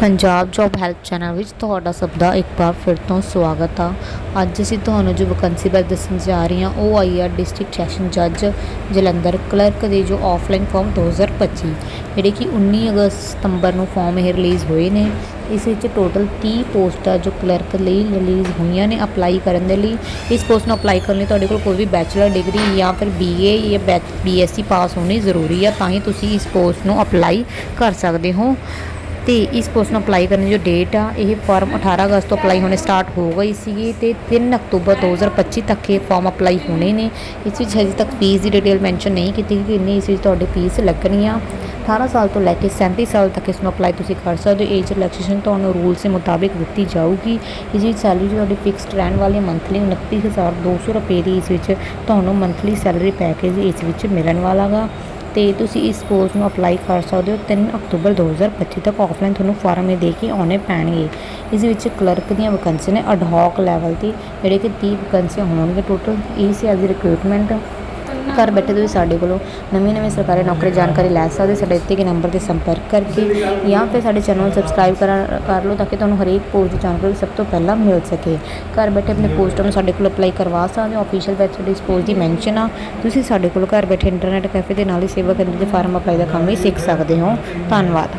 Punjab job help channel ਵਿੱਚ ਤੁਹਾਡਾ ਸਭ ਦਾ ਇੱਕ ਵਾਰ ਫਿਰ ਤੋਂ ਸਵਾਗਤ ਆ। ਅੱਜ ਅਸੀਂ ਤੁਹਾਨੂੰ ਜੋ ਵੈਕੈਂਸੀ ਬਾਰੇ ਦੱਸਣ ਜਾ ਰਹੇ ਹਾਂ, ਉਹ ਆਈ ਆ ਡਿਸਟ੍ਰਿਕਟ ਸੈਸ਼ਨ ਜੱਜ ਜਲੰਧਰ ਕਲਰਕ ਦੇ ਜੋ ਆਫਲਾਈਨ ਫਾਰਮ 2025 ਜਿਹੜੇ ਕਿ 19 ਅਗਸਤ ਸਤੰਬਰ ਨੂੰ ਫਾਰਮ ਇਹ ਰਿਲੀਜ਼ ਹੋਏ ਨੇ। ਇਸ ਵਿੱਚ ਟੋਟਲ 30 ਪੋਸਟਾਂ ਜੋ ਕਲਰਕ ਲਈ ਰਿਲੀਜ਼ ਹੋਈਆਂ ਨੇ ਅਪਲਾਈ ਕਰਨ ਦੇ ਲਈ। ਇਸ ਪੋਸਟ ਨੂੰ ਅਪਲਾਈ ਕਰਨ ਲਈ ਤੁਹਾਡੇ ਕੋਲ ਕੋਈ ਵੀ ਬੈਚਲਰ ਡਿਗਰੀ ਜਾਂ ਫਿਰ ਬੀਏ ਜਾਂ ਬੀਐਸਸੀ ਪਾਸ ਹੋਣੀ ਜ਼ਰੂਰੀ ਆ, ਤਾਂ ਹੀ ਤੁਸੀਂ ਇਸ ਪੋਸਟ ਨੂੰ ਅਪਲਾਈ ਕਰ ਸਕਦੇ ਹੋ। ਤੇ ਇਸ ਪੋਸਟ ਨੂੰ ਅਪਲਾਈ ਕਰਨ ਦੀ ਜੋ ਡੇਟ ਆ, ਇਹ ਫਾਰਮ 18 ਅਗਸਤ ਤੋਂ ਅਪਲਾਈ ਹੋਣੇ ਸਟਾਰਟ ਹੋ ਗਈ ਸੀਗੀ ਤੇ 3 ਅਕਤੂਬਰ 2025 ਤੱਕ ਇਹ ਫਾਰਮ ਅਪਲਾਈ ਹੋਣੇ ਨੇ। ਇਸ ਵਿੱਚ ਹਜੇ ਤੱਕ ਫੀਸ ਦੀ ਡਿਟੇਲ ਮੈਂਸ਼ਨ ਨਹੀਂ ਕੀਤੀ ਕਿ ਕਿੰਨੀ ਇਸ ਵਿੱਚ ਤੁਹਾਡੀ ਫੀਸ ਲੱਗਣੀ ਆ 18 ਸਾਲ ਤੋਂ ਲੈ ਕੇ 37 ਸਾਲ ਤੱਕ ਇਸ ਨੂੰ ਅਪਲਾਈ ਤੁਸੀਂ ਕਰ ਸਕਦੇ ਹੋ। ਏਜ ਰਿਲੈਕਸੇਸ਼ਨ ਤੁਹਾਨੂੰ ਰੂਲਸ ਦੇ ਮੁਤਾਬਿਕ ਦਿੱਤੀ ਜਾਊਗੀ। ਇਸ ਵਿੱਚ ਸੈਲਰੀ ਤੁਹਾਡੀ ਫਿਕਸਡ ਰਹਿਣ ਵਾਲੀ ਮੰਥਲੀ 29200 ਰੁਪਏ ਦੀ ਇਸ ਵਿੱਚ ਤੁਹਾਨੂੰ ਮੰਥਲੀ ਸੈਲਰੀ ਪੈਕੇਜ ਇਸ ਵਿੱਚ ਮਿਲਣ ਵਾਲਾ ਗਾ ਤੇ ਤੁਸੀਂ ਇਸ ਕੋਰਸ ਨੂੰ ਅਪਲਾਈ ਕਰ ਸਕਦੇ ਹੋ 3 ਅਕਤੂਬਰ 2025 ਤੱਕ ਆਫਲਾਈਨ ਤੁਹਾਨੂੰ ਫਾਰਮ ਇਹ ਦੇ ਕੇ ਆਉਣੇ ਪੈਣਗੇ। ਇਸ ਵਿੱਚ ਕਲਰਕ ਦੀਆਂ ਵੈਕੈਂਸੀ ਨੇ ਅਡਹੌਕ ਲੈਵਲ ਤੇ ਜਿਹੜੇ ਕਿ 30 ਵੈਕੈਂਸੀਆਂ ਹੋਣਗੇ ਟੋਟਲ ਇਹ ਸੀ ਅੱਜ ਦੀ ਰਿਕਰੂਟਮੈਂਟ ਘਰ ਬੈਠੇ ਤੁਸੀਂ ਸਾਡੇ ਕੋਲੋਂ ਨਵੀਂ ਨਵੀਂ ਸਰਕਾਰੀ ਨੌਕਰੀ ਜਾਣਕਾਰੀ ਲੈ ਸਕਦੇ, ਸਾਡੇ ਦਿੱਤੇ ਗਏ ਨੰਬਰ ਤੇ ਸੰਪਰਕ ਕਰਕੇ ਜਾਂ ਫਿਰ ਸਾਡੇ ਚੈਨਲ ਨੂੰ ਸਬਸਕ੍ਰਾਈਬ ਕਰ ਕਰ ਲਓ ਤਾਂ ਕਿ ਤੁਹਾਨੂੰ ਹਰੇਕ ਪੋਸਟ ਦੀ ਜਾਣਕਾਰੀ ਸਭ ਤੋਂ ਪਹਿਲਾਂ ਮਿਲ ਸਕੇ। ਘਰ ਬੈਠੇ ਆਪਣੇ ਪੋਸਟਾਂ ਨੂੰ ਸਾਡੇ ਕੋਲ ਅਪਲਾਈ ਕਰਵਾ ਸਕਦੇ ਹੋ ਅਫੀਸ਼ੀਅਲ ਵੈਬਸਾਈਟ ਇਸ ਪੋਸਟ ਦੀ ਮੈਂਸ਼ਨ ਆ। ਤੁਸੀਂ ਸਾਡੇ ਕੋਲ ਘਰ ਬੈਠੇ ਇੰਟਰਨੈਟ ਕੈਫੇ ਦੇ ਨਾਲ ਹੀ ਸੇਵਾ ਕੇਂਦਰ ਦੇ ਫਾਰਮ ਅਪਲਾਈ ਦਾ ਕੰਮ ਵੀ ਸਿੱਖ ਸਕਦੇ ਹੋ। ਧੰਨਵਾਦ।